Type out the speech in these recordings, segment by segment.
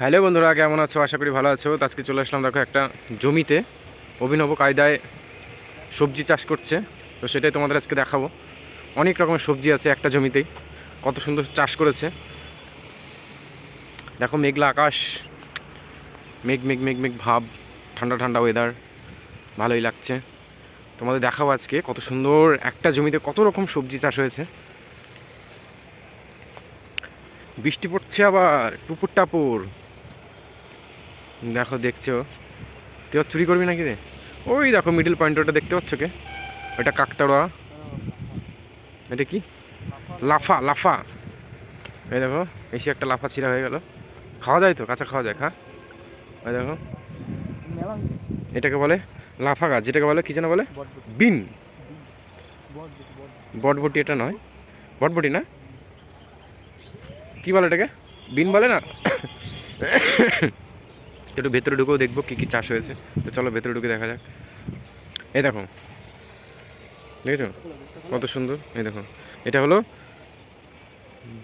Hello বন্ধুরা, কেমন আছো? আশা করি ভালো আছো। আজকে চলে আসলাম, দেখো একটা জমিতে অভিনব কায়দায় সবজি চাষ করছে। তো সেটাই তোমাদের আজকে দেখাবো। অনেক রকমের সবজি আছে একটা জমিতেই। কত সুন্দর চাষ করেছে। দেখো মেঘলা আকাশ। মেঘ মেঘ মেঘ মেঘ ভাব। ঠান্ডা ঠান্ডা ওয়েদার ভালোই লাগছে। তোমাদের দেখাবো আজকে কত সুন্দর একটা জমিতে কত রকম সবজি চাষ হয়েছে। বৃষ্টি পড়ছে আবার টুপুর টাপুর দেখো, দেখছ? আর চুরি করবি নাকি রে? ওই দেখো মিডিল পয়েন্ট ওটা দেখতে পাচ্ছ কে? ওটা কাকতাড়া এটা কি? লাফা লাফা। এই দেখো এসে একটা লাফা ছিঁড়া হয়ে গেল। খাওয়া যায় তো? কাঁচা খাওয়া যায়, খা। ওই দেখো। এটাকে বলে লাফা গাছ, যেটাকে বলে কি যেন বলে? বিন। বটবটি এটা নয়। বটবটি না? কি বলে এটাকে? বিন বলে না? একটু ভেতরে ঢুকেও দেখব কী কী চাষ হয়েছে। তো চলো ভেতরে ঢুকে দেখা যাক। এই দেখো দেখেছ? কত সুন্দর। এই দেখো এটা হলো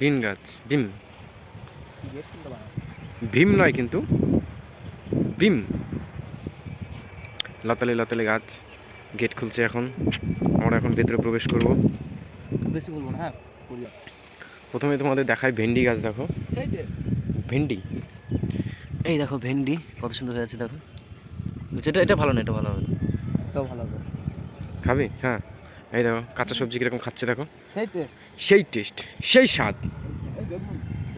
বিন গাছ বিম। ভীম নয় কিন্তু ভীম। লতালে লতালে গাছ গেট খুলছে এখন। আমরা এখন ভেতরে প্রবেশ করব। বেশি বলব না হ্যাঁ প্রথমে তোমাদের দেখায় ভেন্ডি গাছ দেখো। ভেন্ডি? এই দেখো ভেন্ডি কত সুন্দর হয়ে আছে দেখো। এটা এটা ভালো না এটা ভালো হবে এটাও ভালো হবে। খাবি? হ্যাঁ। এই দেখো কাঁচা সবজি কীরকম খাচ্ছে দেখো। সেই টেস্ট সেই টেস্ট সেই স্বাদ।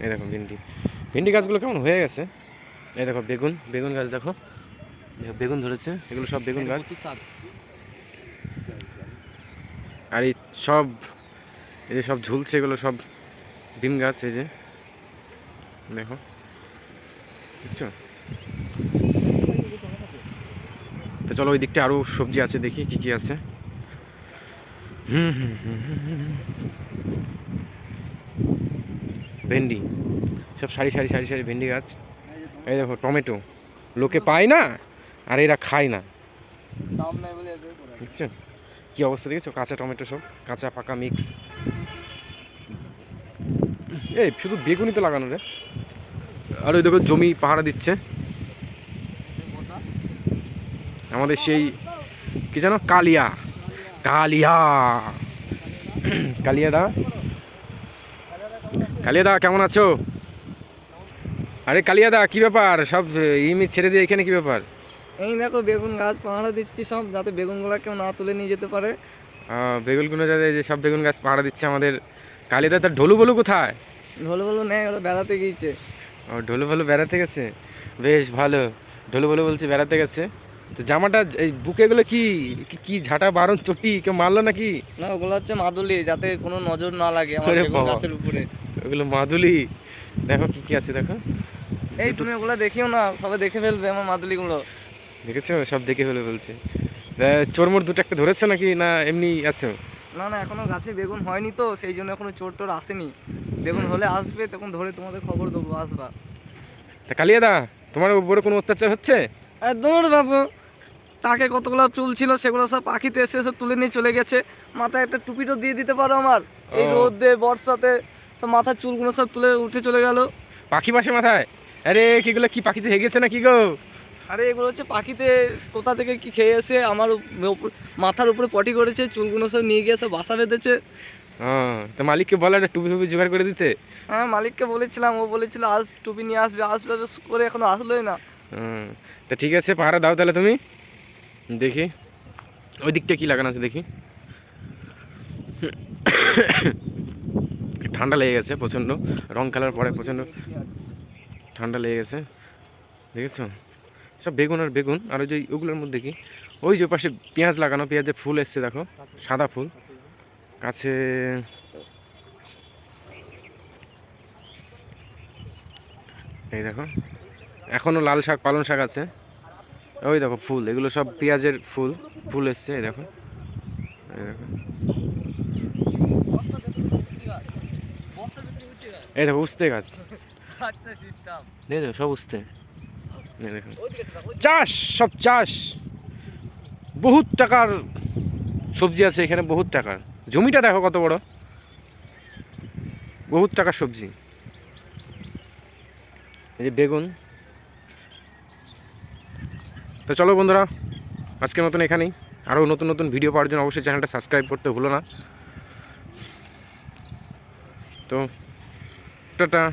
এই দেখো ভেন্ডি। ভেন্ডি গাছগুলো কেমন হয়ে গেছে? এই দেখো বেগুন বেগুন গাছ দেখো। দেখো বেগুন ধরেছে। এগুলো সব বেগুন গাছ। স্বাদ। আর এই সব এই যে সব ঝুলছে এগুলো সব ডিম গাছ এই যে। দেখো। বুঝছ? তো চলো ওই দিকটা আরও সবজি আছে দেখি কি কি আছে। হুম হুম হুম। ভেন্ডি। সব সারি সারি সারি সারি ভেন্ডি গাছ। এই দেখো টমেটো। লোকে পায় না আর এরা খায় না। বুঝছেন কি অবস্থা দেখেছ? কাঁচা টমেটো সব কাঁচা পাকা মিক্স। এই শুধু বেগুনি তো লাগানো রে। আর ওই দেখো জমি পাহারা দিচ্ছে। আমাদের সেই কি জানো কালিয়া। কালিয়া। কালিয়া দা। কালিয়া দা কেমন আছো? আরে কালিয়া দা কি ব্যাপার? সব ইমি ছেড়ে দিয়ে এখানে কি ব্যাপার? এই দেখো বেগুন গাছ পাহাড়া দিচ্ছি সব যাতে বেগুনগুলো কেউ না তুলে নিয়ে যেতে পারে। বেগুনগুলো যাতে যে সব বেগুন গাছ পাহারা দিচ্ছে আমাদের। কালিদা তার ঢোলু বলু কোথায়? ভালো ভালো নেয় ওরা বেড়াতে গিয়েছে। ও ঢোলু বলু বেড়াতে গেছে? বেশ ভালো। ঢোলু বলু বলছে বেড়াতে গেছে। তো জামাটা এই বুকেগুলো কি কি- কি ঝাঁটা বারণ চটি কেউ মারলো নাকি? না ওগুলো হচ্ছে মাদুলি যাতে কোনো নজর না লাগে আমার গাছের উপরে। ওগুলো মাদুলি। দেখো কি কি আছে দেখো। এই তুমি ওগুলো দেখিও না সবাই দেখে ফেলবে আমার মাদুলিগুলো। দেখেছ? সব দেখে ফেলে বলছে চোরমোর দুটো একটা ধরেছো নাকি না এমনি আছো? না না এখনও গাছে বেগুন হয়নি তো সেই জন্য এখনও চোর টোর আসেনি। বেগুন হলে আসবে তখন ধরে তোমাদের খবর দেবো আসবা। তা কালিয়া দা তোমার উপরে কোনো অত্যাচার হচ্ছে? দৌড় বাবু তাকে কতগুলো চুল ছিল সেগুলো সব পাখিতে এসে সব তুলে নিয়ে চলে গেছে। মাথায় একটা টুপিটা দিয়ে দিতে পারো আমার। এই রোদে বর্ষাতে সব মাথার চুলগুলো সব তুলে উঠে চলে গেল। পাখি পাশে মাথায়? আরে কিগুলো কি পাখিতে হেগেছে না কি গো? আরে এগুলো হচ্ছে পাখিতে কোথা থেকে কি খেয়ে এসে আমার মাথার উপরে পটি করেছে চুলগুলো সব নিয়ে গিয়ে সব বাসা বেঁধেছে। হ্যাঁ তো মালিককে বলে একটা টুপি ফুপি জোগাড় করে দিতে। হ্যাঁ মালিককে বলেছিলাম ও বলেছিল আজ টুপি নিয়ে আসবে আসবে করে এখনও আসলোই না। হুম, তা ঠিক আছে পাহারা দাও তাহলে তুমি। দেখি ওই দিকটা কি লাগানো আছে দেখি। ঠান্ডা লেগে গেছে প্রচণ্ড রং খেলার পরে প্রচণ্ড ঠান্ডা লেগে গেছে। দেখেছ? সব বেগুন আর বেগুন আর ওই যে ওগুলোর মধ্যে কি? ওই যে পাশে পেঁয়াজ লাগানো পেঁয়াজের ফুল এসছে দেখো সাদা ফুল। কাছে এই দেখো এখনও লাল শাক পালং শাক আছে। ওই দেখো ফুল এগুলো সব পেঁয়াজের ফুল ফুল এসছে এই দেখো। এই দেখো। এই দেখো উস্তে গাছ। আচ্ছা দেখো সব উস্তে। চাষ, সব চাষ। বহুত টাকার সবজি আছে এখানে, বহুত টাকার। জমিটা দেখো কত বড়। বহুত টাকার সবজি। এই যে বেগুন। তো চলো বন্ধুরা, আজকের মতন এখানেই। আরও নতুন নতুন ভিডিও পাওয়ার জন্য অবশ্যই চ্যানেলটা সাবস্ক্রাইব করতে ভুলো না। তো, টাটা।